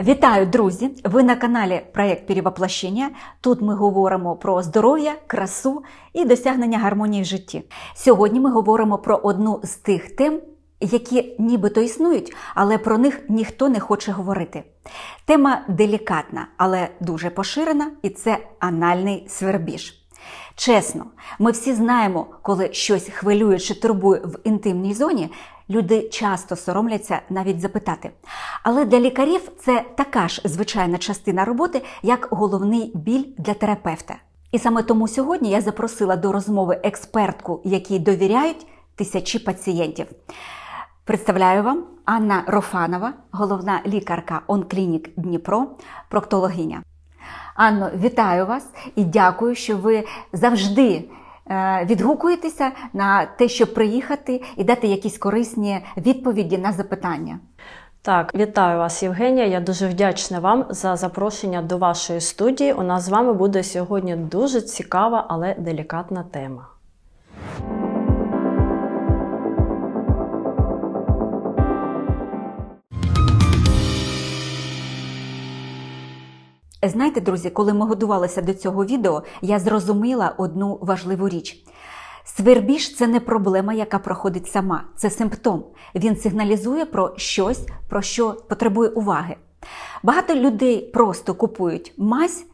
Вітаю, друзі! Ви на каналі Проєкт Перевоплощення. Тут ми говоримо про здоров'я, красу і досягнення гармонії в житті. Сьогодні ми говоримо про одну з тих тем, які нібито існують, але про них ніхто не хоче говорити. Тема делікатна, але дуже поширена, і це анальний свербіж. Чесно, ми всі знаємо, коли щось хвилює чи турбує в інтимній зоні, люди часто соромляться навіть запитати. Але для лікарів це така ж звичайна частина роботи, як головний біль для терапевта. І саме тому сьогодні я запросила до розмови експертку, якій довіряють тисячі пацієнтів. Представляю вам Анна Рофанова, головна лікарка Онклінік Дніпро, проктологиня. Анно, вітаю вас і дякую, що ви завжди відгукуєтеся на те, щоб приїхати і дати якісь корисні відповіді на запитання. Так, вітаю вас, Євгенія. Я дуже вдячна вам за запрошення до вашої студії. У нас з вами буде сьогодні дуже цікава, але делікатна тема. Знаєте, друзі, коли ми готувалися до цього відео, я зрозуміла одну важливу річ. Свербіж це не проблема, яка проходить сама, це симптом. Він сигналізує про щось, про що потребує уваги. Багато людей просто купують мазь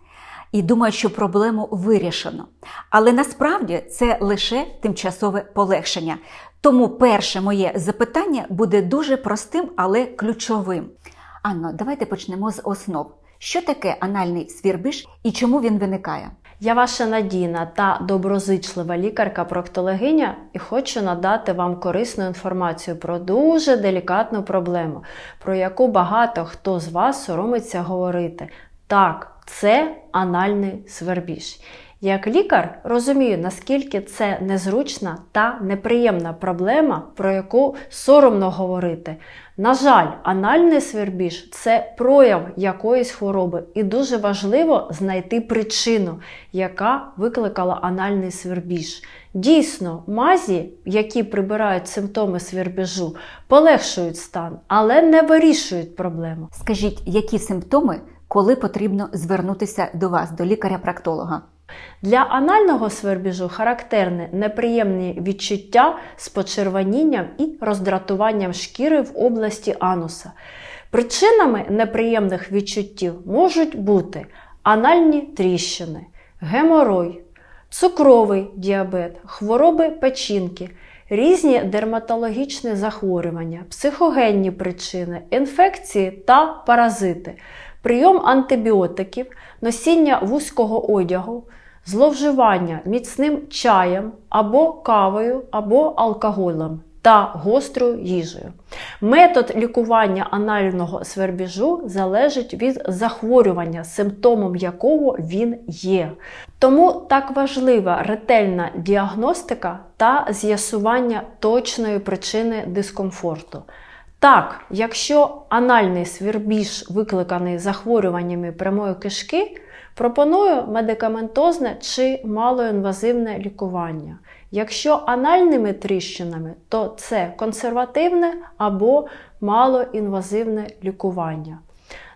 і думають, що проблему вирішено. Але насправді це лише тимчасове полегшення. Тому перше моє запитання буде дуже простим, але ключовим. Анно, давайте почнемо з основ. Що таке анальний свірбиш і чому він виникає? Я ваша надійна та доброзичлива лікарка-проктологиня і хочу надати вам корисну інформацію про дуже делікатну проблему, про яку багато хто з вас соромиться говорити. Так, це анальний свербіж. Як лікар розумію, наскільки це незручна та неприємна проблема, про яку соромно говорити. На жаль, анальний свербіж це прояв якоїсь хвороби, і дуже важливо знайти причину, яка викликала анальний свербіж. Дійсно, мазі, які прибирають симптоми свербіжу, полегшують стан, але не вирішують проблему. Скажіть, які симптоми, коли потрібно звернутися до вас, до лікаря-проктолога? Для анального свербіжу характерні неприємні відчуття з почервонінням і роздратуванням шкіри в області ануса. Причинами неприємних відчуттів можуть бути анальні тріщини, геморой, цукровий діабет, хвороби печінки, різні дерматологічні захворювання, психогенні причини, інфекції та паразити, прийом антибіотиків, носіння вузького одягу, зловживання міцним чаєм або кавою, або алкоголем та гострою їжею. Метод лікування анального свербіжу залежить від захворювання, симптомом якого він є. Тому так важлива ретельна діагностика та з'ясування точної причини дискомфорту. Так, якщо анальний свірбіж викликаний захворюваннями прямої кишки, пропоную медикаментозне чи малоінвазивне лікування. Якщо анальними тріщинами, то це консервативне або малоінвазивне лікування.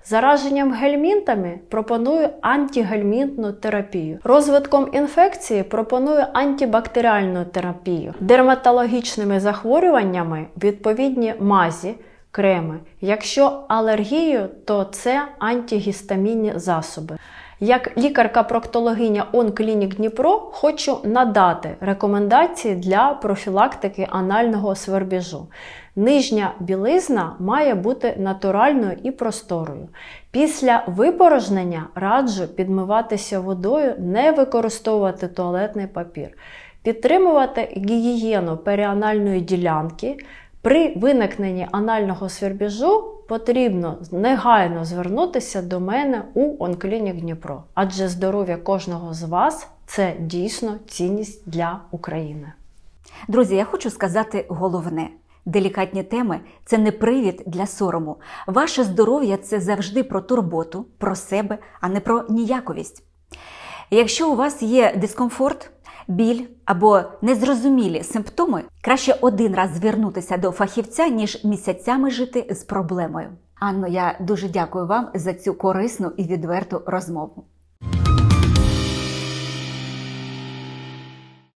Зараженням гельмінтами пропоную антигельмінтну терапію. Розвитком інфекції пропоную антибактеріальну терапію. Дерматологічними захворюваннями відповідні мазі, креми. Якщо алергію, то це антигістамінні засоби. Як лікарка-проктологиня Онклінік Дніпро хочу надати рекомендації для профілактики анального свербіжу. Нижня білизна має бути натуральною і просторою. Після випорожнення раджу підмиватися водою, не використовувати туалетний папір, підтримувати гігієну періанальної ділянки. При виникненні анального свербіжу потрібно негайно звернутися до мене у Онклінік Дніпро, адже здоров'я кожного з вас це дійсно цінність для України. Друзі, я хочу сказати головне. Делікатні теми це не привід для сорому. Ваше здоров'я це завжди про турботу, про себе, а не про ніяковість. Якщо у вас є дискомфорт, біль або незрозумілі симптоми, краще один раз звернутися до фахівця, ніж місяцями жити з проблемою. Анно, я дуже дякую вам за цю корисну і відверту розмову.